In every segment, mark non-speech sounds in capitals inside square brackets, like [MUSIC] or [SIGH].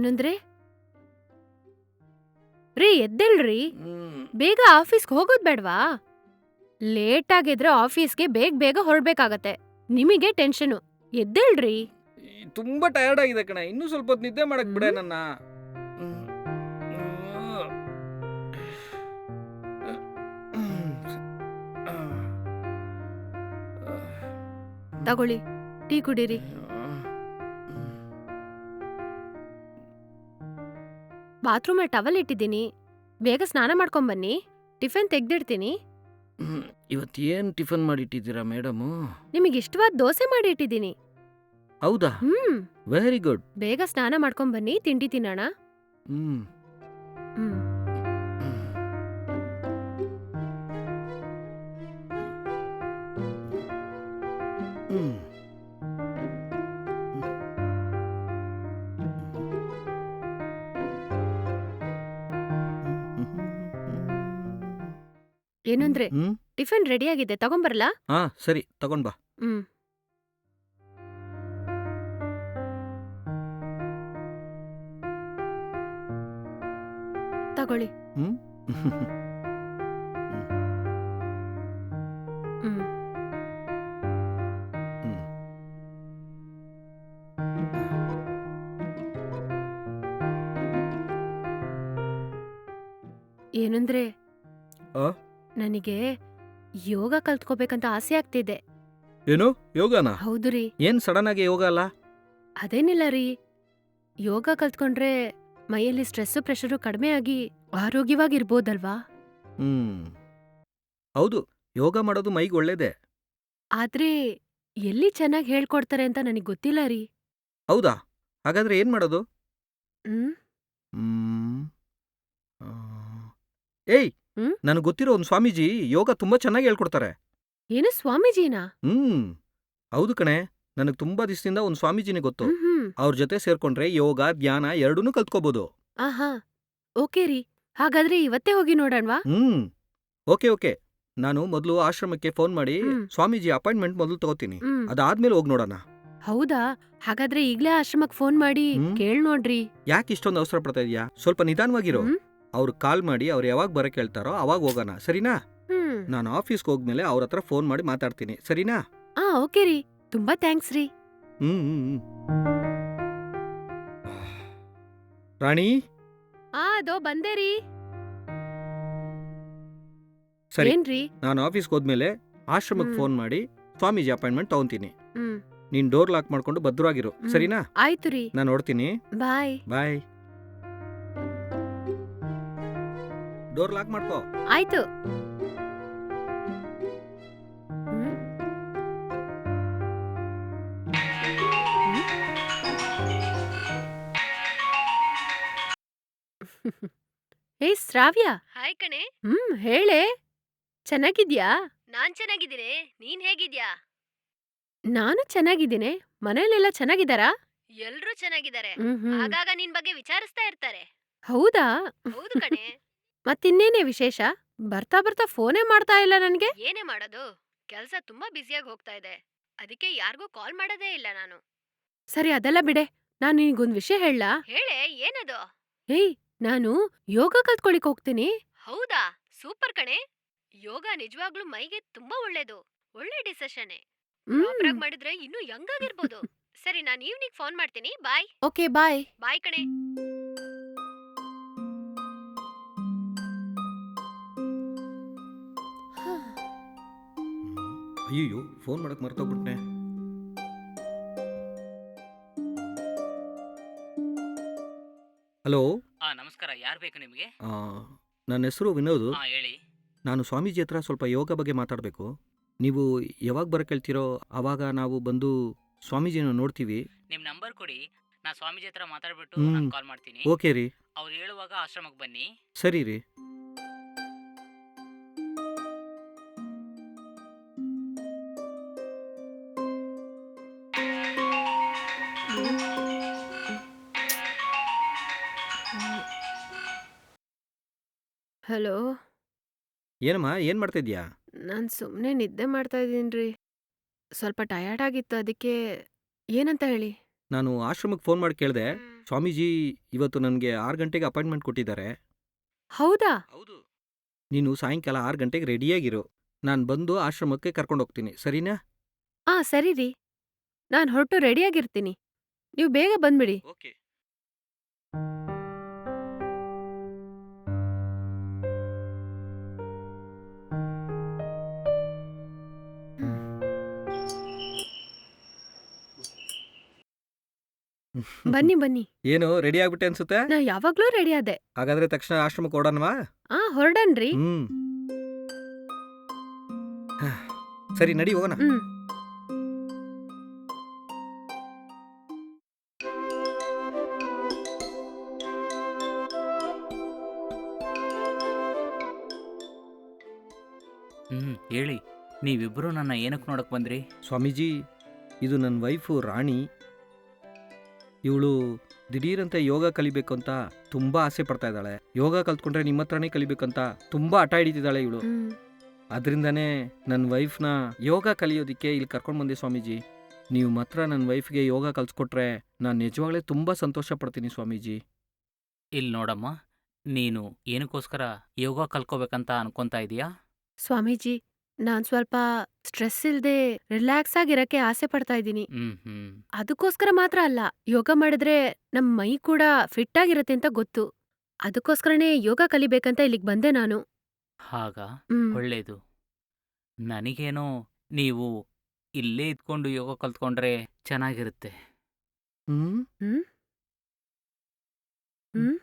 ಏನಂದ್ರೆ? ರೀ ಎದ್ದೇಳ್ರಿ. ಬೇಗ ಆಫೀಸ್ಗೆ ಹೋಗೋದ್ ಬೇಡ್ವಾ? ಲೇಟ್ ಆಗಿದ್ರೆ ಆಫೀಸ್ಗೆ ಬೇಗ ಬೇಗ ಹೊರಡ್ಬೇಕಾಗತ್ತೆ. ನಿಮಗೆ ಟೆನ್ಷನು. ಎದ್ದೇಳ್ರಿ. ತುಂಬಾ ಟಯರ್ಡ್ ಆಗಿದೆ ಕಣ. ಇನ್ನೂ ಸ್ವಲ್ಪ ಹೊತ್ತು ನಿದ್ದೆ ಮಾಡಕ್ ಬಿಡ ನನ್ನ. ತಗೊಳ್ಳಿ. ಟೀ ಕುಡೀರಿ. ಬಾತ್ರೂಮಲ್ಲಿ ಟವಲ್ ಇಟ್ಟಿದ್ದೀನಿ. ಬೇಗ ಸ್ನಾನ ಮಾಡ್ಕೊಂಬನ್ನಿ ಟಿಫನ್ ತೆಗ್ದಿಡ್ತೀನಿ. ಇವತ್ತು ಏನ್ ಟಿಫನ್ ಮಾಡಿಟ್ಟಿದ್ದೀರಾ ಮೇಡಮು? ನಿಮಗೆ ಇಷ್ಟವಾದ ದೋಸೆ ಮಾಡಿ ಇಟ್ಟಿದ್ದೀನಿ ಹೌದಾ? ಹ್ಮ್. ವೆರಿ ಗುಡ್ ಬೇಗ ಸ್ನಾನ ಮಾಡ್ಕೊಂಬನ್ನಿ ತಿಂಡಿ ತಿನ್ನೋಣ. ಹ್ಮ್. ಏನಂದ್ರೆ ಹ್ಮ್ ಟಿಫಿನ್ ರೆಡಿ ಆಗಿದೆ ತಗೊಂಡ್ಬರಲ್ಲ ಹಾ ಸರಿ ತಗೊಂಡ್ ಬಾ. ಹ್ಮ್. ತಗೊಳ್ಳಿ. ಹ್ಮ್. ಹ್ಮ್. ಹ್ಮ್. ಏನಂದ್ರೆ? ನನಗೆ ಯೋಗ ಕಲ್ತ್ಕೋಬೇಕಂತ ಆಸೆ ಆಗ್ತಿದೆ. ಏನು? ಯೋಗನ? ಹೌದು ರೀ. ಏನ್ ಸಡನ್ ಆಗಿ ಯೋಗ ಅಲ್ಲ? ಅದೇನಿಲ್ಲ ರೀ. ಯೋಗ ಕಲ್ತ್ಕೊಂಡ್ರೆ ಮೈಯಲ್ಲಿ ಸ್ಟ್ರೆಸ್ ಪ್ರೆಷರು ಕಡಿಮೆ ಆಗಿ ಆರೋಗ್ಯವಾಗಿರ್ಬೋದಲ್ವಾ? ಹ್ಮ್. ಹೌದು ಯೋಗ ಮಾಡೋದು ಮೈಗೆ ಒಳ್ಳೇದೆ. ಆದ್ರೆ ಎಲ್ಲಿ ಚೆನ್ನಾಗಿ ಹೇಳ್ಕೊಡ್ತಾರೆ ಅಂತ ನನಗೆ ಗೊತ್ತಿಲ್ಲ ರೀ. ಹೌದಾ? ಹಾಗಾದ್ರೆ ಏನ್ ಮಾಡೋದು? ಹ್ಮ್. ಆ, ಏಯ್! ಹ್ಮ್? ನನಗೆ ಗೊತ್ತಿರೋ ಒಂದು ಸ್ವಾಮೀಜಿ ಯೋಗ ತುಂಬಾ ಚೆನ್ನಾಗಿ ಹೇಳ್ಕೊಡ್ತಾರೆ. ಏನು ಸ್ವಾಮೀಜಿನಾ? ಹ್ಮ್. ಹೌದು ಕಣೆ ನನಗೆ ತುಂಬಾ ದಿವಸದಿಂದ ಒಂದು ಸ್ವಾಮೀಜಿನೇ ಗೊತ್ತು. ಹ್ಮ್ ಹ್ಮ್. ಅವ್ರ ಜೊತೆ ಸೇರ್ಕೊಂಡ್ರೆ ಯೋಗ ಧ್ಯಾನ ಎರಡನ್ನೂ ಕಲ್ತ್ಕೋಬಹುದು ಆಹಾ. ಓಕೆ ರೀ. ಹಾಗಾದ್ರೆ ಇವತ್ತೇ ಹೋಗಿ ನೋಡೋಣವಾ? ಹ್ಮ್. Okay okay. ನಾನು ಮೊದಲು ಆಶ್ರಮಕ್ಕೆ ಫೋನ್ ಮಾಡಿ ಹ್ಮ್. ಸ್ವಾಮೀಜಿ ಅಪಾಯಿಂಟ್ಮೆಂಟ್ ಮೊದಲು ತಗೋತೀನಿ. ಹ್ಮ್. ಅದಾದ್ಮೇಲೆ ಹೋಗಿ ನೋಡೋಣ. ಹೌದಾ? ಹಾಗಾದ್ರೆ ಈಗ್ಲೇ ಆಶ್ರಮಕ್ ಫೋನ್ ಮಾಡಿ ಹ್ಮ್. ಕೇಳ್ ನೋಡ್ರಿ. ಯಾಕೆ ಇಷ್ಟೊಂದು ಅವಸರ ಪಡ್ತಾ ಇದೀಯಾ? ಸ್ವಲ್ಪ ನಿಧಾನವಾಗಿರೋ. ಹ್ಮ್? ಅವ್ರು ಕಾಲ್ ಮಾಡಿ ಅವ್ರು ಯಾವಾಗ ಬರಕ್ಕೆ ಹೇಳ್ತಾರೋ ಅವಾಗ ಹೋಗೋಣ ಸರಿನಾ? ಹ್ಮ್. ನಾನು ಆಫೀಸ್ಗೆ ಹೋದ್ಮೇಲೆ ಅವ್ರ ಹತ್ರ ಫೋನ್ ಮಾಡಿ ಮಾತಾಡ್ತೀನಿ ಸರಿನಾ? ಆ ಓಕೆ ರೀ. ತುಂಬಾ ಥ್ಯಾಂಕ್ಸ್ ರೀ. ಹ್ಮ್ ಹ್ಮ್ ಹ್ಮ್. ರಾಣಿ? ಆ ಅದೋ ಬಂದೆ ರೀ. ಸರಿ. ಏನ್ರಿ? ನಾನು ಆಫೀಸ್ಗೆ ಹೋದ್ಮೇಲೆ ಆಶ್ರಮಕ್ಕೆ ಹ್ಮ್. ಫೋನ್ ಮಾಡಿ ಸ್ವಾಮೀಜಿ ಅಪಾಯಿಂಟ್ಮೆಂಟ್ ತಗೊಂತೀನಿ. ಹ್ಮ್. ನೀನ್ ಡೋರ್ ಲಾಕ್ ಮಾಡ್ಕೊಂಡು ಭದ್ರವಾಗಿರು ಹ್ಮ್. ಸರಿನಾ? ಆಯ್ತು ರೀ. ನಾನು ನೋಡ್ತೀನಿ. ಬಾಯ್. ಬಾಯ್. ಡೋರ್ ಲಾಕ್ ಮಾಡ್ಕೋ ಆಯ್ತು ಹ್ಮ್? ಶ್ರಾವ್ಯ ಹಾಯ್ ಕಣೆ ಹ್ಮ್ ಹೇಳೆ ಚೆನ್ನಾಗಿದ್ಯಾ ನಾನ್ ಚೆನ್ನಾಗಿದ್ದೀನಿ ನೀನ್ ಹೇಗಿದ್ಯಾ ನಾನು ಚೆನ್ನಾಗಿದ್ದೀನಿ ಮನೇಲೆಲ್ಲ ಚೆನ್ನಾಗಿದ್ದಾರಾ ಎಲ್ರೂ ಚೆನ್ನಾಗಿದ್ದಾರೆ ಹ್ಮ್ ಹ್ಮ್. ಆಗಾಗ ನಿನ್ ಬಗ್ಗೆ ವಿಚಾರಿಸ್ತಾ ಇರ್ತಾರೆ ಹೌದಾ ಹೌದು ಕಣೆ ಮತ್ತಿನ್ನೇನೇ ವಿಶೇಷ? ಬರ್ತಾ ಬರ್ತಾ ಫೋನೇ ಮಾಡ್ತಾ ಇಲ್ಲ ನನ್ಗೆ. ಏನೇ ಮಾಡೋದು? ಕೆಲ್ಸ ತುಂಬಾ ಬ್ಯುಸಿಯಾಗಿ ಹೋಗ್ತಾ ಇದೆ. ಅದಕ್ಕೆ ಯಾರಿಗೂ ಕಾಲ್ ಮಾಡೋದೇ ಇಲ್ಲ ನಾನು. ಸರಿ ಅದೆಲ್ಲ ಬಿಡೆ. ನಾನು ನಿನ್ಗೊಂದ್ ವಿಷಯ ಹೇಳಲಾ? ಹೇಳೆ ಏನದು? ಏಯ್ ನಾನು ಯೋಗ ಕಲ್ತ್ಕೊಳಿಕ್ ಹೋಗ್ತೀನಿ. ಹೌದಾ? ಸೂಪರ್ ಕಣೆ. ಯೋಗ ನಿಜವಾಗ್ಲೂ ಮೈಗೆ ತುಂಬಾ ಒಳ್ಳೇದು. ಒಳ್ಳೆ ಡಿಸಿಷನ್. ಮಾಡಿದ್ರೆ ಇನ್ನೂ ಯಂಗ್ ಆಗಿರ್ಬೋದು. ಸರಿ ನಾನು ಈವ್ನಿಂಗ್ ಫೋನ್ ಮಾಡ್ತೀನಿ. ಬಾಯ್. Okay bye. ಬಾಯ್ ಕಣೆ. ಅಯ್ಯೋ ಫೋನ್ ಮಾಡಕ್ ಮರ್ತೋಗ್ಬಿಟ್ನೆ. ಹಲೋ? ನಮಸ್ಕಾರ ಯಾರು ಬೇಕು ನಿಮಗೆ? ನನ್ನ ಹೆಸರು ವಿನೋದ್. ಹಾ ಹೇಳಿ. ನಾನು ಸ್ವಾಮೀಜಿ ಹತ್ರ ಸ್ವಲ್ಪ ಯೋಗ ಬಗ್ಗೆ ಮಾತಾಡಬೇಕು. ನೀವು ಯಾವಾಗ ಬರಕ್ಕೆ ಹೇಳ್ತೀರೋ ಆವಾಗ ನಾವು ಬಂದು ಸ್ವಾಮೀಜಿನ ನೋಡ್ತೀವಿ. ನಿಮ್ಮ ನಂಬರ್ ಕೊಡಿ ನಾ ಸ್ವಾಮೀಜಿ ಹತ್ರ ಮಾತಾಡ್ಬಿಟ್ಟು. ನಾನು ಕಾಲ್ ಮಾಡ್ತೀನಿ. ಓಕೆ ರೀ. ಅವ್ರು ಹೇಳುವಾಗ ಆಶ್ರಮಕ್ಕೆ ಬನ್ನಿ. ಸರಿ ರೀ. ಹಲೋ? ಏನಮ್ಮ ಏನು ಮಾಡ್ತಾ ಇದೀಯಾ ನಾನು ಸುಮ್ಮನೆ ನಿದ್ದೆ ಮಾಡ್ತಾ ರೀ ಸ್ವಲ್ಪ ಟಯರ್ಡ್ ಆಗಿತ್ತು ಅದಕ್ಕೆ ಏನಂತ ಹೇಳಿ? ನಾನು ಆಶ್ರಮಕ್ಕೆ ಫೋನ್ ಮಾಡಿ ಕೇಳಿದೆ ಸ್ವಾಮೀಜಿ ಇವತ್ತು ನನಗೆ ಆರು ಗಂಟೆಗೆ ಅಪಾಯಿಂಟ್ಮೆಂಟ್ ಕೊಟ್ಟಿದ್ದಾರೆ. ಹೌದಾ? ಹೌದು. ನೀನು ಸಾಯಂಕಾಲ ಆರು ಗಂಟೆಗೆ ರೆಡಿಯಾಗಿರು ನಾನು ಬಂದು ಆಶ್ರಮಕ್ಕೆ ಕರ್ಕೊಂಡು ಹೋಗ್ತೀನಿ ಸರಿನಾ? ಆ ಸರಿ ರೀ ನಾನು ಹೊರಟು ರೆಡಿಯಾಗಿರ್ತೀನಿ. ನೀವು ಬೇಗ ಬಂದ್ಬಿಡಿ. ಓಕೆ. [LAUGHS] ಬನ್ನಿ ಬನ್ನಿ. ಏನು ರೆಡಿ ಆಗ್ಬಿಟ್ಟೆ ಅನ್ಸುತ್ತೆ? ನಾ ಯಾವಾಗ್ಲೂ ರೆಡಿ ಆದೆ. ಹಾಗಾದ್ರೆ ತಕ್ಷಣ ಆಶ್ರಮಕ್ಕೆ ಓಡೋಣವಾ? ಆ ಹೊರಡನ್ರಿ. ಹ್ಮ್. ಸರಿ ನಡಿ ಹೋಗೋಣ. ಹ್ಮ್. ಹ್ಮ್ ಹೇಳಿ. ನೀವಿಬ್ರು ನನ್ನ ಏನಕ್ಕೆ ನೋಡಕ್ ಬಂದ್ರಿ? ಸ್ವಾಮೀಜಿ ಇದು ನನ್ನ ವೈಫು ರಾಣಿ. ಇವಳು ದಿಢೀರಂತೆ ಯೋಗ ಕಲಿಬೇಕು ಅಂತ ತುಂಬಾ ಆಸೆ ಪಡ್ತಾ ಇದ್ದಾಳೆ. ಯೋಗ ಕಲ್ತ್ಕೊಂಡ್ರೆ ನಿಮ್ಮ ಹತ್ರನೇ ಕಲಿಬೇಕಂತ ತುಂಬಾ ಹಠ ಹಿಡಿತಿದ್ದಾಳೆ ಇವಳು. ಅದರಿಂದನೇ ನನ್ನ ವೈಫ್ನ ಯೋಗ ಕಲಿಯೋದಕ್ಕೆ ಇಲ್ಲಿ ಕರ್ಕೊಂಡು ಬಂದೆ ಸ್ವಾಮೀಜಿ. ನೀವು ಮಾತ್ರ ನನ್ನ ವೈಫ್ಗೆ ಯೋಗ ಕಲ್ಸ್ಕೊಟ್ರೆ ನಾನು ನಿಜವಾಗ್ಲೇ ತುಂಬ ಸಂತೋಷ ಪಡ್ತೀನಿ ಸ್ವಾಮೀಜಿ. ಇಲ್ಲಿ ನೋಡಮ್ಮ ನೀನು ಏನಕ್ಕೋಸ್ಕರ ಯೋಗ ಕಲ್ಕೋಬೇಕಂತ ಅನ್ಕೊಂತಾ ಇದೀಯಾ? ಸ್ವಾಮೀಜಿ ನಾನ್ ಸ್ವಲ್ಪ ಸ್ಟ್ರೆಸ್ ಇಲ್ದೆ ರಿಲ್ಯಾಕ್ಸ್ ಆಗಿರಕ್ಕೆ ಆಸೆ ಪಡ್ತಾ ಇದ್ದೀನಿ. ಹ್ಮ್ ಹ್ಮ್ ಅದಕ್ಕೋಸ್ಕರ ಮಾತ್ರ ಅಲ್ಲ ಯೋಗ ಮಾಡಿದ್ರೆ ನಮ್ ಮೈ ಕೂಡ ಫಿಟ್ ಆಗಿರತ್ತೆ ಅಂತ ಗೊತ್ತು. ಅದಕ್ಕೋಸ್ಕರನೇ ಯೋಗ ಕಲಿಬೇಕಂತ ಇಲ್ಲಿಗ್ ಬಂದೆ ನಾನು. ಹಾಗ? ಹ್ಮ್. ಒಳ್ಳೇದು. ನನಗೇನೋ ನೀವು ಇಲ್ಲೇ ಇದ್ಕೊಂಡು ಯೋಗ ಕಲ್ತ್ಕೊಂಡ್ರೆ ಚೆನ್ನಾಗಿರುತ್ತೆ. ಹ್ಮ್? ಹ್ಮ್? ಹ್ಮ್.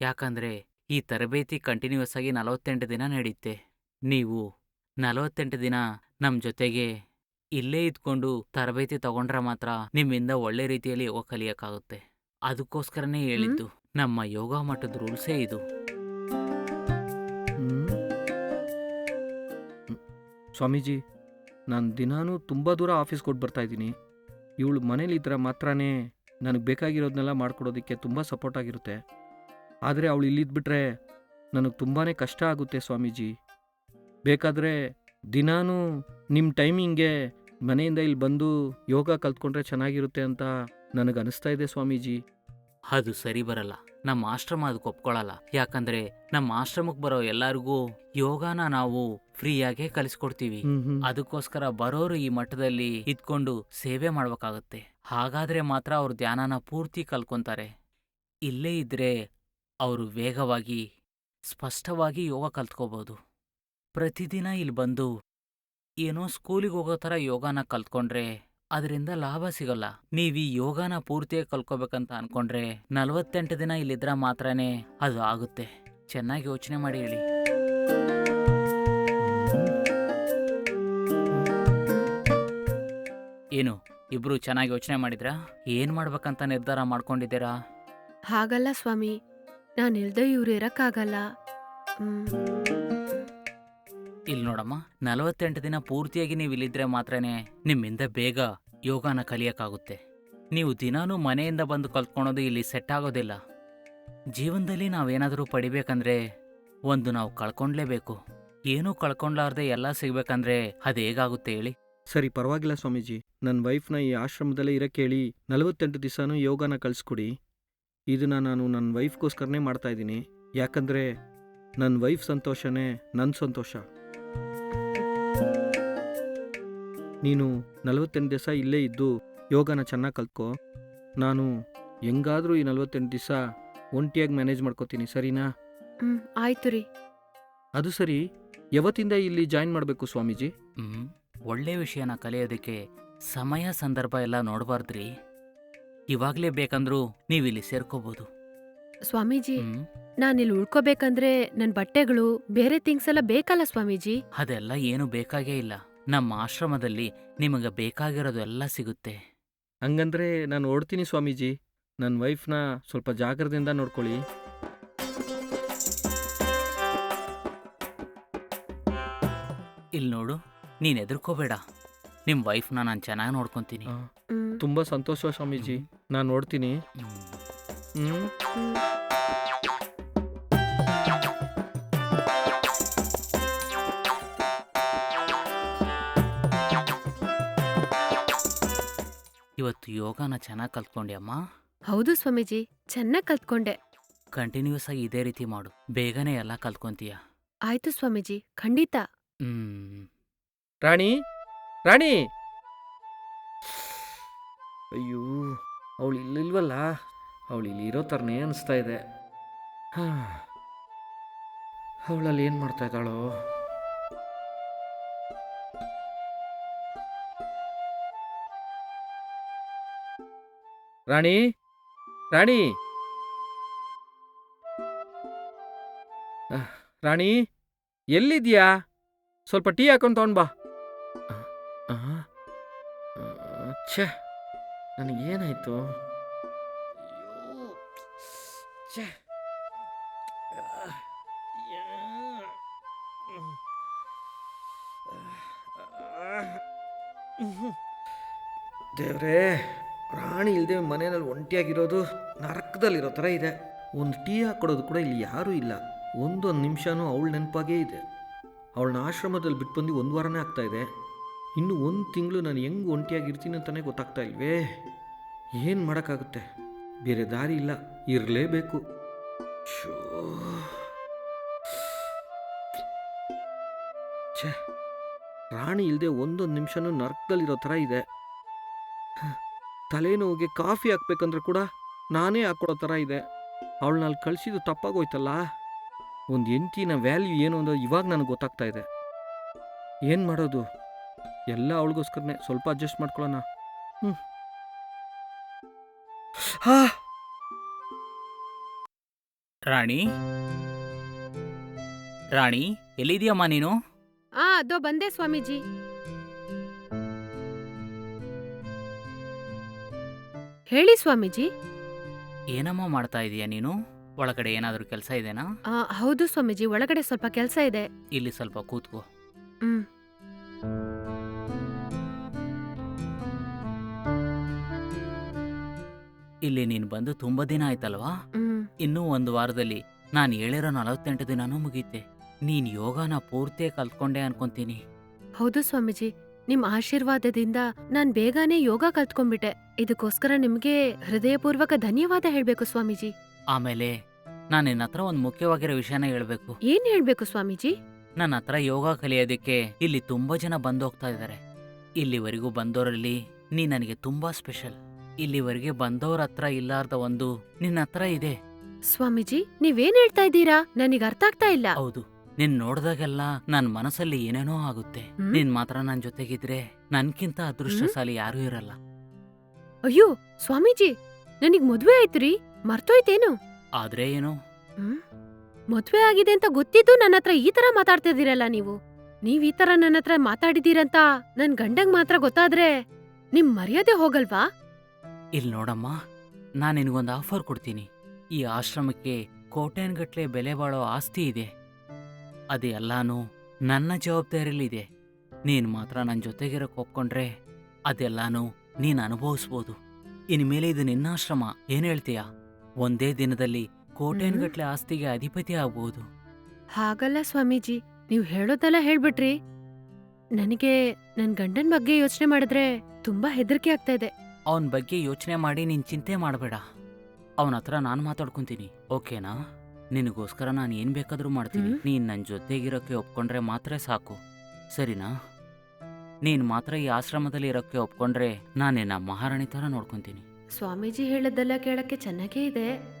ಯಾಕಂದ್ರೆ ಈ ತರಬೇತಿ ಕಂಟಿನ್ಯೂಸ್ ಆಗಿ ನಲವತ್ತೆಂಟು ದಿನ ನಡೆಯುತ್ತೆ ನೀವು ನಲವತ್ತೆಂಟು ದಿನ ನಮ್ಮ ಜೊತೆಗೆ ಇಲ್ಲೇ ಇದ್ಕೊಂಡು ತರಬೇತಿ ತಗೊಂಡ್ರೆ ಮಾತ್ರ ನಿಮ್ಮಿಂದ ಒಳ್ಳೆ ರೀತಿಯಲ್ಲಿ ಯೋಗ ಕಲಿಯಕ್ಕಾಗುತ್ತೆ ಅದಕ್ಕೋಸ್ಕರನೇ ಹೇಳಿದ್ದು ನಮ್ಮ ಯೋಗ ಮಠದ ರೂಲ್ಸೇ ಇದು. ಸ್ವಾಮೀಜಿ ನಾನು ದಿನಾನೂ ತುಂಬ ದೂರ ಆಫೀಸ್ ಕೊಟ್ಟು ಬರ್ತಾ ಇದ್ದೀನಿ. ಇವಳು ಮನೇಲಿದ್ರೆ ಮಾತ್ರನೇ ನನಗೆ ಬೇಕಾಗಿರೋದನ್ನೆಲ್ಲ ಮಾಡ್ಕೊಡೋದಕ್ಕೆ ತುಂಬ ಸಪೋರ್ಟ್ ಆಗಿರುತ್ತೆ. ಆದರೆ ಅವಳು ಇಲ್ಲಿದ್ಬಿಟ್ರೆ ನನಗೆ ತುಂಬಾ ಕಷ್ಟ ಆಗುತ್ತೆ ಸ್ವಾಮೀಜಿ. ಬೇಕಾದರೆ ದಿನಾನೂ ನಿಮ್ಮ ಟೈಮಿಂಗ್ಗೆ ಮನೆಯಿಂದ ಇಲ್ಲಿ ಬಂದು ಯೋಗ ಕಲ್ತ್ಕೊಂಡ್ರೆ ಚೆನ್ನಾಗಿರುತ್ತೆ ಅಂತ ನನಗೆ ಅನಿಸ್ತಾ ಇದೆ ಸ್ವಾಮೀಜಿ. ಅದು ಸರಿ ಬರಲ್ಲ. ನಮ್ಮ ಆಶ್ರಮ ಅದಕ್ಕೆ ಒಪ್ಕೊಳ್ಳಲ್ಲ ಯಾಕಂದ್ರೆ ನಮ್ಮ ಆಶ್ರಮಕ್ಕೆ ಬರೋ ಎಲ್ಲರಿಗೂ ಯೋಗಾನ ನಾವು ಫ್ರೀಯಾಗೆ ಕಲಿಸ್ಕೊಡ್ತೀವಿ. ಅದಕ್ಕೋಸ್ಕರ ಬರೋರು ಈ ಮಠದಲ್ಲಿ ಇದ್ಕೊಂಡು ಸೇವೆ ಮಾಡ್ಬೇಕಾಗತ್ತೆ. ಹಾಗಾದ್ರೆ ಮಾತ್ರ ಅವ್ರ ಧ್ಯಾನನ ಪೂರ್ತಿ ಕಲ್ಕೊಂತಾರೆ ಇಲ್ಲೇ ಇದ್ರೆ ಅವರು ವೇಗವಾಗಿ ಸ್ಪಷ್ಟವಾಗಿ ಯೋಗ ಕಲ್ತ್ಕೋಬೋದು. ಪ್ರತಿದಿನ ಇಲ್ಲಿ ಬಂದು ಏನೋ ಸ್ಕೂಲಿಗೆ ಹೋಗೋ ಥರ ಯೋಗಾನ ಕಲ್ತ್ಕೊಂಡ್ರೆ ಅದರಿಂದ ಲಾಭ ಸಿಗಲ್ಲ. ನೀವು ಈ ಯೋಗಾನ ಪೂರ್ತಿಯಾಗಿ ಕಲ್ಕೋಬೇಕಂತ ಅನ್ಕೊಂಡ್ರೆ ನಲವತ್ತೆಂಟು ದಿನ ಇಲ್ಲಿದ್ರೆ ಮಾತ್ರನೇ ಅದು ಆಗುತ್ತೆ. ಚೆನ್ನಾಗಿ ಯೋಚನೆ ಮಾಡಿ ಹೇಳಿ. ಏನು, ಇಬ್ರು ಚೆನ್ನಾಗಿ ಯೋಚನೆ ಮಾಡಿದ್ರಾ? ಏನ್ ಮಾಡ್ಬೇಕಂತ ನಿರ್ಧಾರ ಮಾಡ್ಕೊಂಡಿದ್ದೀರಾ? ಹಾಗಲ್ಲ ಸ್ವಾಮಿ. ನಾನು ಇಲ್ದೆ ಇವ್ರು ಇರಕ್ಕಾಗಲ್ಲ. ಇಲ್ಲಿ ನೋಡಮ್ಮ. ನಲವತ್ತೆಂಟು ದಿನ ಪೂರ್ತಿಯಾಗಿ ನೀವು ಇಲ್ಲಿದ್ರೆ ಮಾತ್ರನೇ ನಿಮ್ಮಿಂದ ಬೇಗ ಯೋಗನ ಕಲಿಯಕ್ಕಾಗುತ್ತೆ. ನೀವು ದಿನಾನೂ ಮನೆಯಿಂದ ಬಂದು ಕಲ್ತ್ಕೊಳೋದು ಇಲ್ಲಿ ಸೆಟ್ ಆಗೋದಿಲ್ಲ. ಜೀವನದಲ್ಲಿ ನಾವೇನಾದರೂ ಪಡಿಬೇಕಂದ್ರೆ ಒಂದು ನಾವು ಕಳ್ಕೊಂಡ್ಲೇಬೇಕು. ಏನೂ ಕಳ್ಕೊಂಡ್ಲಾರ್ದೆ ಎಲ್ಲ ಸಿಗ್ಬೇಕಂದ್ರೆ ಅದು ಹೇಗಾಗುತ್ತೆ ಹೇಳಿ? ಸರಿ, ಪರವಾಗಿಲ್ಲ ಸ್ವಾಮೀಜಿ. ನನ್ನ ವೈಫ್ನ ಈ ಆಶ್ರಮದಲ್ಲೇ ಇರಕ್ಕೆ ಹೇಳಿ ನಲವತ್ತೆಂಟು ದಿವಸನೂ ಯೋಗನ ಕಳಿಸ್ಕೊಡಿ. ಇದನ್ನ ನಾನು ನನ್ನ ವೈಫ್ಗೋಸ್ಕರನೇ ಮಾಡ್ತಾ ಇದ್ದೀನಿ. ಯಾಕಂದರೆ ನನ್ನ ವೈಫ್ ಸಂತೋಷನೇ ನನ್ನ ಸಂತೋಷ. ನೀನು ನಲವತ್ತೆಂಟು ದಿವಸ ಇಲ್ಲೇ ಇದ್ದು ಯೋಗನ ಚೆನ್ನಾಗಿ ಕಲ್ತ್ಕೋ. ನಾನು ಹೆಂಗಾದರೂ ಈ ನಲವತ್ತೆಂಟು ದಿವಸ ಒಂಟಿಯಾಗಿ ಮ್ಯಾನೇಜ್ ಮಾಡ್ಕೋತೀನಿ ಸರಿನಾ? ಹ್ಮ್ ಆಯ್ತು ರೀ. ಅದು ಸರಿ. ಯಾವತ್ತಿಂದ ಇಲ್ಲಿ ಜಾಯಿನ್ ಮಾಡಬೇಕು ಸ್ವಾಮೀಜಿ? ಹ್ಮ್ ಒಳ್ಳೆ ವಿಷಯನ ಕಲಿಯೋದಕ್ಕೆ ಸಮಯ ಸಂದರ್ಭ ಎಲ್ಲ ನೋಡಬಾರ್ದ್ರಿ. ಇವಾಗಲೇ ಬೇಕಂದ್ರೂ ನೀವಿಲ್ಲಿ ಸೇರ್ಕೋಬೋದು. ಸ್ವಾಮೀಜಿ ನಾನು ನಾನ್ ಇಲ್ಲಿ ಉಳ್ಕೋಬೇಕಂದ್ರೆ ನನ್ನ ಬಟ್ಟೆಗಳು ಬೇರೆ ಥಿಂಗ್ಸ್ ಎಲ್ಲ ಬೇಕಲ್ಲ ಸ್ವಾಮೀಜಿ? ಅದೆಲ್ಲ ಏನು ಬೇಕಾಗೇ ಇಲ್ಲ. ನಮ್ಮ ಆಶ್ರಮದಲ್ಲಿ ನಿಮಗೆ ಬೇಕಾಗಿರೋದು ಎಲ್ಲ ಸಿಗುತ್ತೆ. ಹಂಗಂದ್ರೆ ನಾನು ಓಡ್ತೀನಿ ಸ್ವಾಮೀಜಿ. ನನ್ನ ವೈಫ್ನ ಸ್ವಲ್ಪ ಜಾಗ್ರತೆಯಿಂದ ನೋಡ್ಕೊಳ್ಳಿ. ಇಲ್ಲಿ ನೋಡು ನೀನು ಎದುರ್ಕೋಬೇಡ ನಿಮ್ಮ ವೈಫ್ನ ನಾನು ಚೆನ್ನಾಗಿ ನೋಡ್ಕೊತೀನಿ. ಆ, ತುಂಬಾ ಸಂತೋಷ ಸ್ವಾಮೀಜಿ. ನಾನು ನೋಡ್ತೀನಿ. ಹ್ಮ್. ಇವತ್ತು ಯೋಗನ ಚೆನ್ನಾಗಿ ಕಲ್ತ್ಕೊಂಡ್ಯಮ್ಮ ಹೌದು ಸ್ವಾಮೀಜಿ ಚೆನ್ನಾಗಿ ಕಲ್ತ್ಕೊಂಡೆ. ಕಂಟಿನ್ಯೂಸ್ ಆಗಿ ಇದೇ ರೀತಿ ಮಾಡು. ಬೇಗನೆ ಎಲ್ಲ ಕಲ್ತ್ಕೊಂತೀಯ. ಆಯ್ತು ಸ್ವಾಮೀಜಿ ಖಂಡಿತ. ಹ್ಮ್. ರಾಣಿ ರಾಣಿ! ಅಯ್ಯೋ ಅವಳು ಇಲ್ಲಿಲ್ವಲ್ಲ? ಅವಳು ಇಲ್ಲಿ ಇರೋ ಥರನೇ ಅನಿಸ್ತಾ ಇದೆ. ಹಾಂ. ಅವಳಲ್ಲಿ ಏನು ಮಾಡ್ತಾ ಇದ್ದಾಳೋ? ರಾಣಿ ರಾಣಿ ರಾಣಿ ಎಲ್ಲಿದ್ಯಾ ಸ್ವಲ್ಪ ಟೀ ಹಾಕೊಂಡು ತೊಗೊಂಡು ಬಾ ಛೇ ನನಗೇನಾಯ್ತು ಛೇ. ದೇವ್ರೇ ಪ್ರಾಣಿ ಇಲ್ಲದೆ ಮನೆಯಲ್ಲಿ ಒಂಟಿಯಾಗಿರೋದು ನರಕದಲ್ಲಿರೋ ಥರ ಇದೆ. ಒಂದು ಟೀ ಹಾಕೊಡೋದು ಕೂಡ ಇಲ್ಲಿ ಯಾರೂ ಇಲ್ಲ. ಒಂದೊಂದು ನಿಮಿಷನೂ ಅವಳ ನೆನಪಾಗೇ ಇದೆ. ಅವಳನ್ನ ಆಶ್ರಮದಲ್ಲಿ ಬಿಟ್ಟು ಬಂದು ಒಂದು ವಾರನೇ ಆಗ್ತಾಯಿದೆ ಇನ್ನು ಒಂದು ತಿಂಗಳು ನಾನು ಹೆಂಗೆ ಒಂಟಿಯಾಗಿರ್ತೀನಿ ಅಂತಲೇ ಗೊತ್ತಾಗ್ತಾ ಇಲ್ವೇ? ಏನು ಮಾಡೋಕ್ಕಾಗುತ್ತೆ? ಬೇರೆ ದಾರಿ ಇಲ್ಲ. ಇರಲೇಬೇಕು. ಶೋ ಛೇ. ರಾಣಿ ಇಲ್ಲದೆ ಒಂದೊಂದು ನಿಮಿಷನೂ ನರ್ಕದಲ್ಲಿರೋ ಥರ ಇದೆ. ಹ, ತಲೆನೋವಿಗೆ ಕಾಫಿ ಹಾಕ್ಬೇಕಂದ್ರೆ ಕೂಡ ನಾನೇ ಹಾಕ್ಕೊಡೋ ಥರ ಇದೆ. ಅವಳನ್ನ ಅಲ್ಲಿ ಕಳಿಸಿದ್ದು ತಪ್ಪಾಗೋಯ್ತಲ್ಲ? ಒಂದು ಹೆಂಡ್ತಿನ ವ್ಯಾಲ್ಯೂ ಏನು ಅನ್ನೋದು ಇವಾಗ ನನಗೆ ಗೊತ್ತಾಗ್ತಾ ಇದೆ. ಏನು ಮಾಡೋದು? ಎಲ್ಲ ಅವಳಿಗೋಸ್ಕರನೇ ಸ್ವಲ್ಪ ಅಡ್ಜಸ್ಟ್ ಮಾಡ್ಕೊಳ್ಳೋಣ. ಹ್ಞೂ ಹಾ. ರಾಣಿ? ರಾಣಿ ಎಲ್ಲಿದೆಯಮ್ಮ ನೀನು? ಆ ಅದೋ ಬಂದೆ ಸ್ವಾಮೀಜಿ. ಹೇಳಿ ಸ್ವಾಮೀಜಿ. ಏನಮ್ಮ ಮಾಡ್ತಾ ಇದೀಯ ನೀನು? ಒಳಗಡೆ ಏನಾದರೂ ಕೆಲಸ ಇದೆನಾ? ಆ, ಹೌದು ಸ್ವಾಮೀಜಿ ಒಳಗಡೆ ಸ್ವಲ್ಪ ಕೆಲಸ ಇದೆ. ಇಲ್ಲಿ ಸ್ವಲ್ಪ ಕೂತ್ಕೋ. ಹ್ಮ್. ಇಲ್ಲಿ ನೀನು ಬಂದು ತುಂಬ ದಿನ ಆಯ್ತಲ್ವಾ? ಹ್ಮ್. ಇನ್ನೂ ಒಂದು ವಾರದಲ್ಲಿ ನಾನು ಹೇಳಿರೋ ನಲವತ್ತೆಂಟು ದಿನನೂ ಮುಗೀತೆ. ನೀನು ಯೋಗನ ಪೂರ್ತಿ ಕಲ್ತ್ಕೊಂಡೆ ಅನ್ಕೊಂತೀನಿ. ಹೌದು ಸ್ವಾಮೀಜಿ ನಿಮ್ ಆಶೀರ್ವಾದದಿಂದ ನಾನ್ ಬೇಗನೆ ಯೋಗ ಕಲ್ತ್ಕೊಂಡ್ಬಿಟ್ಟೆ. ಇದಕ್ಕೋಸ್ಕರ ನಿಮ್ಗೆ ಹೃದಯಪೂರ್ವಕ ಧನ್ಯವಾದ ಹೇಳ್ಬೇಕು ಸ್ವಾಮೀಜಿ. ಆಮೇಲೆ ನಾನ್ ನಿನ್ನ ಹತ್ರ ಒಂದು ಮುಖ್ಯವಾಗಿರೋ ವಿಷಯನ ಹೇಳ್ಬೇಕು. ಏನ್ ಹೇಳ್ಬೇಕು ಸ್ವಾಮೀಜಿ? ನನ್ನ ಹತ್ರ ಯೋಗ ಕಲಿಯೋದಕ್ಕೆ ಇಲ್ಲಿ ತುಂಬಾ ಜನ ಬಂದೋಗ್ತಾ ಇದ್ದಾರೆ ಇಲ್ಲಿವರೆಗೂ ಬಂದವರಲ್ಲಿ ನೀ ನನಗೆ ತುಂಬಾ ಸ್ಪೆಷಲ್. ಇಲ್ಲಿವರೆಗೆ ಬಂದವ್ರ ಹತ್ರ ಇಲ್ಲಾರ್ದ ಒಂದು ನಿನ್ನ ಹತ್ರ ಇದೆ. ಸ್ವಾಮೀಜಿ ನೀವೇನ್ ಹೇಳ್ತಾ ಇದ್ದೀರಾ? ನನಗೆ ಅರ್ಥ ಆಗ್ತಾ ಇಲ್ಲ. ಹೌದು. ನಿನ್ ನೋಡ್ದಾಗೆಲ್ಲ ನನ್ ಮನಸ್ಸಲ್ಲಿ ಏನೇನೋ ಆಗುತ್ತೆ. ಹ್ಮ್? ನೀನ್ ಮಾತ್ರ ನನ್ ಜೊತೆಗಿದ್ರೆ ನನ್ಕಿಂತ ಅದೃಷ್ಟಶಾಲಿ ಯಾರೂ ಇರಲ್ಲ. ಅಯ್ಯೋ ಸ್ವಾಮೀಜಿ ನನಗ್ ಮದ್ವೆ ಆಯ್ತ್ರಿ. ಮರ್ತೋಯ್ತೇನು? ಆದ್ರೆ ಏನು? ಹ್ಮ್? ಮದ್ವೆ ಆಗಿದೆ ಅಂತ ಗೊತ್ತಿದ್ದು ನನ್ನ ಹತ್ರ ಈ ತರ ಮಾತಾಡ್ತಿದ್ದೀರಲ್ಲ ನೀವು. ನೀವ್ ಈ ತರ ನನ್ನ ಹತ್ರ ಮಾತಾಡಿದೀರಂತ ನನ್ ಗಂಡಂಗ್ ಮಾತ್ರ ಗೊತ್ತಾದ್ರೆ ನಿಮ್ ಮರ್ಯಾದೆ ಹೋಗಲ್ವಾ? ಇಲ್ ನೋಡಮ್ಮ ನಾನ್ ನಿನಗೊಂದು ಆಫರ್ ಕೊಡ್ತೀನಿ. ಈ ಆಶ್ರಮಕ್ಕೆ ಕೋಟ್ಯಾನ್ಗಟ್ಲೆ ಬೆಲೆ ಬಾಳೋ ಆಸ್ತಿ ಇದೆ. ಅದೆಲ್ಲಾನು ನನ್ನ ಜವಾಬ್ದಾರಿಲಿದೆ ನೀನು ಮಾತ್ರ ನನ್ನ ಜೊತೆಗಿರಕ್ ಒಪ್ಕೊಂಡ್ರೆ ಅದೆಲ್ಲಾನು ನೀನು ಅನುಭವಿಸ್ಬೋದು. ಇನ್ಮೇಲೆ ಇದು ನಿನ್ನ ಆಶ್ರಮ ಏನು ಹೇಳ್ತೀಯಾ? ಒಂದೇ ದಿನದಲ್ಲಿ ಕೋಟೆನ್ಗಟ್ಲೆ ಆಸ್ತಿಗೆ ಅಧಿಪತಿ ಆಗ್ಬೋದು. ಹಾಗಲ್ಲ ಸ್ವಾಮೀಜಿ ನೀವು ಹೇಳೋದೆಲ್ಲ ಹೇಳ್ಬಿಟ್ರಿ. ನನಗೆ ನನ್ ಗಂಡನ್ ಬಗ್ಗೆ ಯೋಚನೆ ಮಾಡಿದ್ರೆ ತುಂಬಾ ಹೆದರಿಕೆ ಆಗ್ತಾ ಇದೆ. ಅವನ ಬಗ್ಗೆ ಯೋಚನೆ ಮಾಡಿ ನೀನ್ ಚಿಂತೆ ಮಾಡಬೇಡ. ಅವನ ಹತ್ರ ನಾನು ಮಾತಾಡ್ಕೊಂತೀನಿ ಓಕೆನಾ? ನಿನಗೋಸ್ಕರ ನಾನು ಏನು ಬೇಕಾದರೂ ಮಾಡ್ತೀನಿ. ನೀನು ನೀನ್ ನನ್ನ ಜೊತೆಗಿರೋಕ್ಕೆ ಒಪ್ಕೊಂಡ್ರೆ ಮಾತ್ರ ಸಾಕು. ಸರಿನಾ? ನೀನು ಮಾತ್ರ ಈ ಆಶ್ರಮದಲ್ಲಿ ಇರೋಕ್ಕೆ ಒಪ್ಕೊಂಡ್ರೆ ನಾನು ನಿನ್ನ ಮಹಾರಾಣಿ ಥರ ನೋಡ್ಕೊಂತೀನಿ. ಸ್ವಾಮೀಜಿ ಹೇಳದ್ದೆಲ್ಲ ಕೇಳಕ್ಕೆ ಚೆನ್ನಾಗೇ ಇದೆ.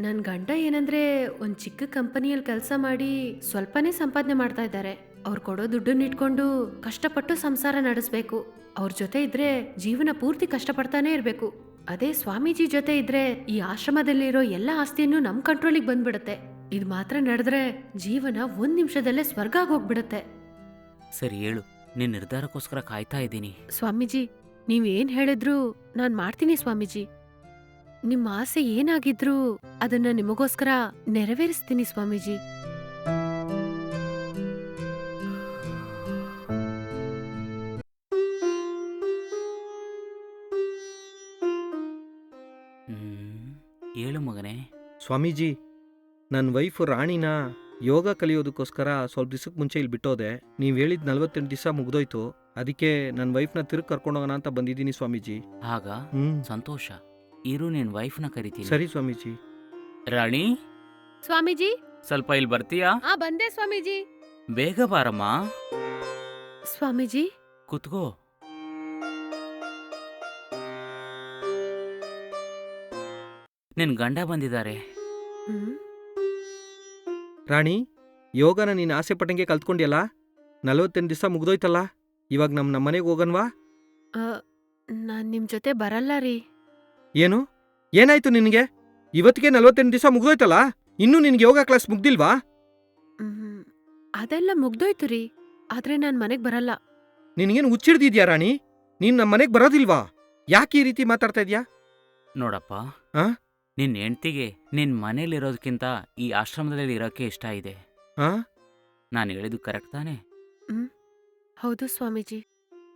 ನನ್ನ ಗಂಡ ಏನಂದ್ರೆ ಒಂದು ಚಿಕ್ಕ ಕಂಪನಿಯಲ್ಲಿ ಕೆಲಸ ಮಾಡಿ ಸ್ವಲ್ಪನೇ ಸಂಪಾದನೆ ಮಾಡ್ತಾ ಇದ್ದಾರೆ. ಅವ್ರು ಕೊಡೋ ದುಡ್ಡನ್ನ ಇಟ್ಕೊಂಡು ಕಷ್ಟಪಟ್ಟು ಸಂಸಾರ ನಡೆಸ್ಬೇಕು. ಅವ್ರ ಜೊತೆ ಇದ್ರೆ ಜೀವನ ಪೂರ್ತಿ ಕಷ್ಟಪಡ್ತಾನೆ ಇರ್ಬೇಕು. ಅದೇ ಸ್ವಾಮೀಜಿ ಜೊತೆ ಇದ್ರೆ ಈ ಆಶ್ರಮದಲ್ಲಿರೋ ಎಲ್ಲ ಆಸ್ತಿಯನ್ನು ನಮ್ ಕಂಟ್ರೋಲಿಗೆ ಬಂದ್ಬಿಡತ್ತೆ. ಇದು ಮಾತ್ರ ನಡೆದ್ರೆ ಜೀವನ ಒಂದ್ ನಿಮಿಷದಲ್ಲೇ ಸ್ವರ್ಗ ಹೋಗ್ಬಿಡತ್ತೆ. ಸರಿ ಹೇಳು ನಿನ್ ನಿರ್ಧಾರಕ್ಕೋಸ್ಕರ ಕಾಯ್ತಾ ಇದ್ದೀನಿ. ಸ್ವಾಮೀಜಿ ನೀವ್ ಏನ್ ಹೇಳಿದ್ರು ನಾನ್ ಮಾಡ್ತೀನಿ ಸ್ವಾಮೀಜಿ. ನಿಮ್ಮ ಆಸೆ ಏನಾಗಿದ್ರು ಅದನ್ನ ನಿಮಗೋಸ್ಕರ ನೆರವೇರಿಸ್ತೀನಿ ಸ್ವಾಮೀಜಿ. ಸ್ವಾಮೀಜಿ ನನ್ನ ವೈಫು ರಾಣಿನ ಯೋಗ ಕಲಿಯೋದಕ್ಕೋಸ್ಕರ ಸ್ವಲ್ಪ ದಿವಸಕ್ಕೆ ಮುಂಚೆ ಇಲ್ಲಿ ಬಿಟ್ಟೋದೆ. ನೀವು ಹೇಳಿದ ನಲ್ವತ್ತೆಂಟು ದಿವಸ ಮುಗ್ದೋಯ್ತು. ಅದಕ್ಕೆ ನನ್ನ ವೈಫ್ನ ತಿರುಗಿ ಕರ್ಕೊಂಡೋಗೋಣ ಅಂತ ಬಂದಿದ್ದೀನಿ ಸ್ವಾಮೀಜಿ. ಆಗ? ಹ್ಞೂ ಸಂತೋಷ. ಇರು ನಿನ್ ವೈಫ್ನ ಕರಿತೀನಿ. ಸರಿ ಸ್ವಾಮೀಜಿ. ರಾಣಿ? ಸ್ವಾಮೀಜಿ? ಸ್ವಲ್ಪ ಇಲ್ಲಿ ಬರ್ತೀಯಾ? ಆ ಬಂದೆ ಸ್ವಾಮೀಜಿ. ಬೇಗ ಬಾರಮ್ಮ. ಸ್ವಾಮೀಜಿ? ಕುತ್ಕೋ. ನಿನ್ ಗಂಡ ಬಂದಿದ್ದಾರೆ. ರಾಣಿ ಯೋಗನ ನೀನು ಆಸೆ ಪಟ್ಟಂಗೆ ಕಲ್ತ್ಕೊಂಡ್ಯಲ್ಲ? ನಲವತ್ತೆಂಟು ದಿವಸ ಮುಗ್ದೋಯ್ತಲ್ಲ? ಇವಾಗ ನಮ್ಮ ನಮ್ಮ ಮನೆಗೆ ಹೋಗನ್ವಾ ನಾನು ನಿಮ್ಮ ನಿಮ್ ಜೊತೆ ಬರಲ್ಲ ರೀ. ಏನು? ಏನಾಯ್ತು ನಿನಗೆ? ಇವತ್ತಿಗೆ ನಲವತ್ತೆಂಟು ದಿವಸ ಮುಗ್ದೋಯ್ತಲ್ಲ? ಇನ್ನೂ ನಿನಗೆ ಯೋಗ ಕ್ಲಾಸ್ ಮುಗ್ದಿಲ್ವಾ? ಹ್ಮ್ ಅದೆಲ್ಲ ಮುಗ್ದೋಯ್ತು ರೀ. ಆದ್ರೆ ನಾನು ಮನೆಗೆ ಬರಲ್ಲ. ನಿನಗೇನು ಹುಚ್ಚಿಡ್ದಿದ್ಯಾ ರಾಣಿ? ನೀನು ನಮ್ಮ ಮನೆಗೆ ಬರೋದಿಲ್ವಾ? ಯಾಕೆ ಈ ರೀತಿ ಮಾತಾಡ್ತಾ ಇದ್ಯಾ? ನೋಡಪ್ಪ ಆ? ನಿನ್ ಹೆಂಡ್ತಿಗೆ ನಿನ್ನ ಮನೇಲಿರೋದಕ್ಕಿಂತ ಈ ಆಶ್ರಮದಲ್ಲಿ ಇರೋಕೆ ಇಷ್ಟ ಇದೆ. ಹಾ ನಾನು ಹೇಳಿದ್ದು ಕರೆಕ್ಟ್ ತಾನೆ? ಹೌದು ಸ್ವಾಮೀಜಿ.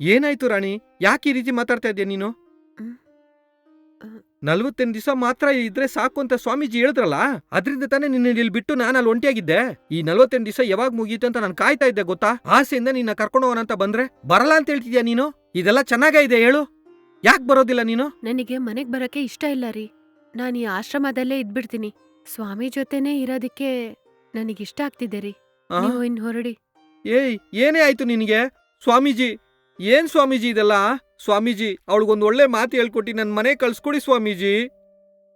ಏನಾಯ್ತು ರಾಣಿ? ಯಾಕೆ ಈ ರೀತಿ ಮಾತಾಡ್ತಾ ಇದೀಯ ನೀನು? ಹ್ಮ್. ಅಹ್. ನಲ್ವತ್ತೆಂಟು ದಿವಸ ಮಾತ್ರ ಇದ್ರೆ ಸಾಕು ಅಂತ ಸ್ವಾಮೀಜಿ ಹೇಳಿದ್ರಲ್ಲ? ಅದರಿಂದ ತಾನೇ ನಿನ್ನ ಇಲ್ಲಿ ಬಿಟ್ಟು ನಾನು ಅಲ್ಲಿ ಒಂಟಿಯಾಗಿದ್ದೆ. ಈ ನಲ್ವತ್ತೆಂಟು ದಿವಸ ಯಾವಾಗ ಮುಗೀತು ಅಂತ ನಾನು ಕಾಯ್ತಾ ಇದ್ದೆ ಗೊತ್ತಾ? ಆಸೆಯಿಂದ ನಿನ್ನ ಕರ್ಕೊಂಡು ಹೋಗೋಣ ಅಂತ ಬಂದ್ರೆ ಬರಲ್ಲ ಅಂತ ಹೇಳ್ತಿದ್ಯಾ ನೀನು? ಇದೆಲ್ಲ ಚೆನ್ನಾಗಿದೆ ಹೇಳು. ಯಾಕೆ ಬರೋದಿಲ್ಲ ನೀನು? ನನಗೆ ಮನೆಗ್ ಬರಕ್ಕೆ ಇಷ್ಟ ಇಲ್ಲ ರೀ. ನಾನು ಈ ಆಶ್ರಮದಲ್ಲೇ ಇದ್ಬಿಡ್ತೀನಿ. ಸ್ವಾಮಿ ಜೊತೆನೇ ಇರೋದಕ್ಕೆ ನನಗಿಷ್ಟ ಆಗ್ತಿದೆ ರೀ. ಆ? ನೀವು ಇನ್ ಹೊರಡಿ. ಏಯ್ ಏನೇ ಆಯ್ತು ನಿನಗೆ? ಸ್ವಾಮೀಜಿ ಏನ್ ಸ್ವಾಮೀಜಿ ಇದೆಲ್ಲ? ಸ್ವಾಮೀಜಿ ಅವಳಿಗೊಂದು ಒಳ್ಳೆ ಮಾತು ಹೇಳ್ಕೊಟ್ಟು ನನ್ನ ಮನೆ ಕಳ್ಸ್ಕೊಡಿ ಸ್ವಾಮೀಜಿ.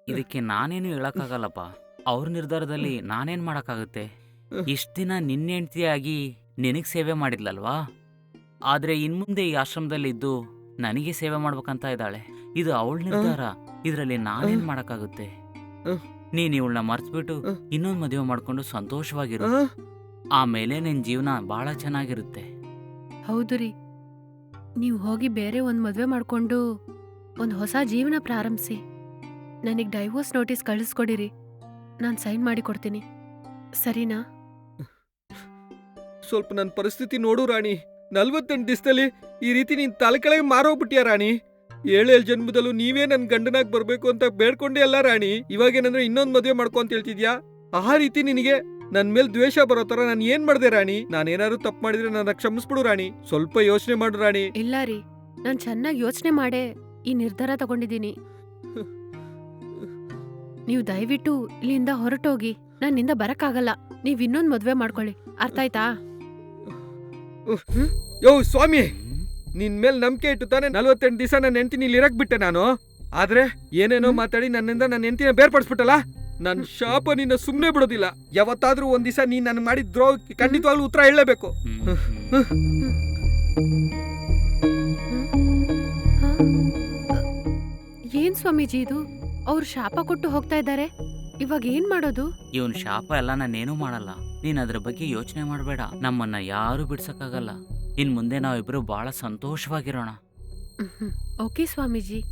ಇದಕ್ಕೆ ನಾನೇನು ಹೇಳಕ್ಕಾಗಲ್ಲಪ್ಪ. ಅವ್ರ ನಿರ್ಧಾರದಲ್ಲಿ ನಾನೇನ್ ಮಾಡಕ್ಕಾಗುತ್ತೆ? ಇಷ್ಟ ದಿನ ನಿನ್ನ ಹೆಂಡತಿಯಾಗಿ ನಿನಗ್ ಸೇವೆ ಮಾಡಿದ್ಲಲ್ವಾ? ಆದ್ರೆ ಇನ್ಮುಂದೆ ಈ ಆಶ್ರಮದಲ್ಲಿ ಇದ್ದು ನನಗೆ ಸೇವೆ ಮಾಡ್ಬೇಕಂತ ಇದ್ದಾಳೆ. ಇದು ಅವಳ ನಿರ್ಧಾರ. ಇದರಲ್ಲಿ ನಾನೇನ್ ಮಾಡಕ್ಕಾಗುತ್ತೆ. ನೀನ್ ಇವಳನ್ನ ಮರ್ತ್ಬಿಟ್ಟು. ಇನ್ನೊಂದ್ ಮದುವೆ ಮಾಡ್ಕೊಂಡು ಸಂತೋಷವಾಗಿರು. ಆಮೇಲೆ ನಿನ್ ಜೀವನ ಬಹಳ ಚೆನ್ನಾಗಿರುತ್ತೆ. ಹೌದು ರೀ. ನೀವು ಹೋಗಿ ಬೇರೆ ಒಂದ್ ಮದ್ವೆ ಮಾಡ್ಕೊಂಡು ಒಂದ್ ಹೊಸ ಜೀವನ ಪ್ರಾರಂಭಿಸಿ. ನನಗ್ ಡೈವೋರ್ಸ್ ನೋಟಿಸ್ ಕಳಿಸ್ಕೊಡಿರಿ. ನಾನು ಸೈನ್ ಮಾಡಿ ಕೊಡ್ತೀನಿ. ಸರಿನಾ? ಸ್ವಲ್ಪ ನನ್ನ ಪರಿಸ್ಥಿತಿ ನೋಡು ರಾಣಿ. ನಲ್ವತ್ತೆಂಟು ದಿವಸದಲ್ಲಿ ಈ ರೀತಿ ನೀನ್ ತಲೆ ಕೆಳಗೆ ಮಾರೋಗ್ಬಿಟ್ಟಿಯ ರಾಣಿ? ಏಳೇಳು ಜನ್ಮದಲ್ಲೂ ನೀವೇ ನನ್ನ ಗಂಡನಾಗ್ ಬರ್ಬೇಕು ಅಂತ ಬೇಡ್ಕೊಂಡೆ ಅಲ್ಲ ರಾಣಿ. ಇವಾಗೇನಂದ್ರೆ ಇನ್ನೊಂದ್ ಮದುವೆ ಮಾಡ್ಕೊಂತ ಹೇಳ್ತಿದ್ಯಾ? ಆ ರೀತಿ ನಿನಗೆ ನನ್ ಮೇಲೆ ದ್ವೇಷ ಬರೋ ತರ ನಾನು ಏನ್ ಮಾಡ್ದೆ ರಾಣಿ? ನಾನೇನಾದ್ರು ತಪ್ಪು ಮಾಡಿದ್ರೆ ನನ್ನ ಕ್ಷಮಿಸ್ಬಿಡು ರಾಣಿ. ಸ್ವಲ್ಪ ಯೋಚನೆ ಮಾಡು ರಾಣಿ. ಇಲ್ಲ ರೀ. ನಾನು ಚೆನ್ನಾಗಿ ಯೋಚನೆ ಮಾಡೇ ಈ ನಿರ್ಧಾರ ತಗೊಂಡಿದ್ದೀನಿ. ನೀವು ದಯವಿಟ್ಟು ಇಲ್ಲಿಂದ ಹೊರಟೋಗಿ ನನ್ನಿಂದ ಬರಕ್ಕಾಗಲ್ಲ. ನೀವ್ ಇನ್ನೊಂದ್ ಮದ್ವೆ ಮಾಡ್ಕೊಳ್ಳಿ. ಅರ್ಥ ಆಯ್ತಾ? ಯೋ ಸ್ವಾಮಿ? ನಿನ್ ಮೇಲೆ ನಂಬಿಕೆ ಇಟ್ಟು ತಾನೆ ನಲ್ವತ್ತೆಂಟು ದಿವಸ ನನ್ನ ಹೆಂಡತಿನ ಇಲ್ಲಿ ಇರಕ್ ಬಿಟ್ಟೆ ನಾನು? ಆದ್ರೆ ಏನೇನೋ ಮಾತಾಡಿ ನನ್ನಿಂದ ನನ್ನ ಹೆಂಡತಿನ ಬೇರ್ಪಡಿಸ್ಬಿಟ್ಟಲ್ಲ? ನನ್ನ ಶಾಪ ನಿನ್ನ ಸುಮ್ಮನೆ ಬಿಡೋದಿಲ್ಲ. ಯಾವತ್ತಾದ್ರೂ ಒಂದ್ ದಿವಸ ನೀನ್ ನನ್ ಮಾಡಿದ ದ್ರೋಹಕ್ಕೆ ಖಂಡಿತವಾಗ್ಲೂ ಉತ್ತರ ಹ್ಮ್. ಏನ್ ಸ್ವಾಮೀಜಿ ಇದು? ಅವ್ರು ಶಾಪ ಕೊಟ್ಟು ಹೋಗ್ತಾ ಇದ್ದಾರೆ. ಇವಾಗ ಏನ್ ಮಾಡೋದು? ಇವನ್ ಶಾಪ ಎಲ್ಲ ನಾನೇನು ಮಾಡಲ್ಲ. ನೀನ್ ಅದ್ರ ಬಗ್ಗೆ ಯೋಚನೆ ಮಾಡಬೇಡ. ನಮ್ಮನ್ನ ಯಾರು ಬಿಡ್ಸಕ್ಕಾಗಲ್ಲ. ಇನ್ ಮುಂದೆ ನಾವಿಬ್ರು ಬಹಳ ಸಂತೋಷವಾಗಿರೋಣ. ಓಕೆ ಸ್ವಾಮೀಜಿ.